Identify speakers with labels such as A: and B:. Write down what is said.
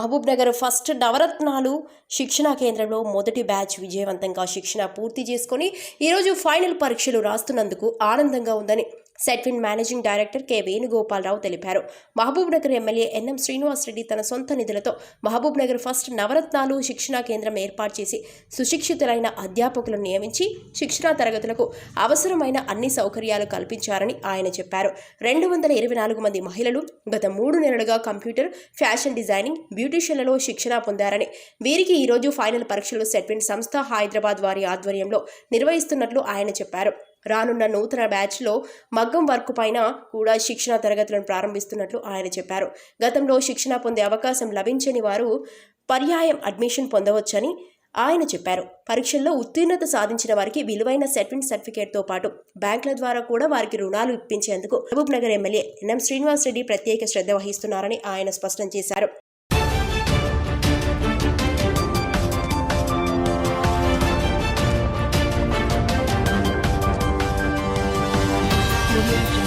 A: Mahabub Nagar first నవరత్నాలు శిక్షణా కేంద్రంలో మొదటి బ్యాచ్ విజయవంతంగా శిక్షణ పూర్తి చేసుకొని ఈరోజు ఫైనల్ పరీక్షలు రాస్తున్నందుకు ఆనందంగా ఉందని Setwin managing director K Venugopalarao తెలిపారు. Mahabubnagar MLA N M Srinivasareddy తన సొంత నిధులతో మహబూబ్ నగర్ ఫస్ట్ నవరత్నాలు శిక్షణా కేంద్రం ఏర్పాటు చేసి సుశిక్షితులైన అధ్యాపకులను నియమించి శిక్షణా తరగతులకు అవసరమైన అన్ని సౌకర్యాలు కల్పించారని ఆయన చెప్పారు. రెండు వందల ఇరవై నాలుగు మంది మహిళలు గత మూడు నెలలుగా కంప్యూటర్ ఫ్యాషన్ డిజైనింగ్ బ్యూటీషియన్లలో శిక్షణ పొందారని వీరికి ఈరోజు ఫైనల్ పరీక్షలు సెట్విన్ సంస్థ హైదరాబాద్ వారి ఆధ్వర్యంలో నిర్వహిస్తున్నట్లు ఆయన చెప్పారు. రానున్న నూతన బ్యాచ్లో మగ్గం వర్క్ పైన కూడా శిక్షణ తరగతులను ప్రారంభిస్తున్నట్లు ఆయన చెప్పారు. గతంలో శిక్షణ పొందే అవకాశం లభించని వారు పర్యాయం అడ్మిషన్ పొందవచ్చని ఆయన చెప్పారు. పరీక్షల్లో ఉత్తీర్ణత సాధించిన వారికి విలువైన సెట్విన్ సర్టిఫికేట్తో పాటు బ్యాంకుల ద్వారా కూడా వారికి రుణాలు ఇప్పించేందుకు Mahabubnagar MLA N M Srinivas Reddy ప్రత్యేక శ్రద్ధ వహిస్తున్నారని ఆయన స్పష్టం చేశారు.
B: Thank you.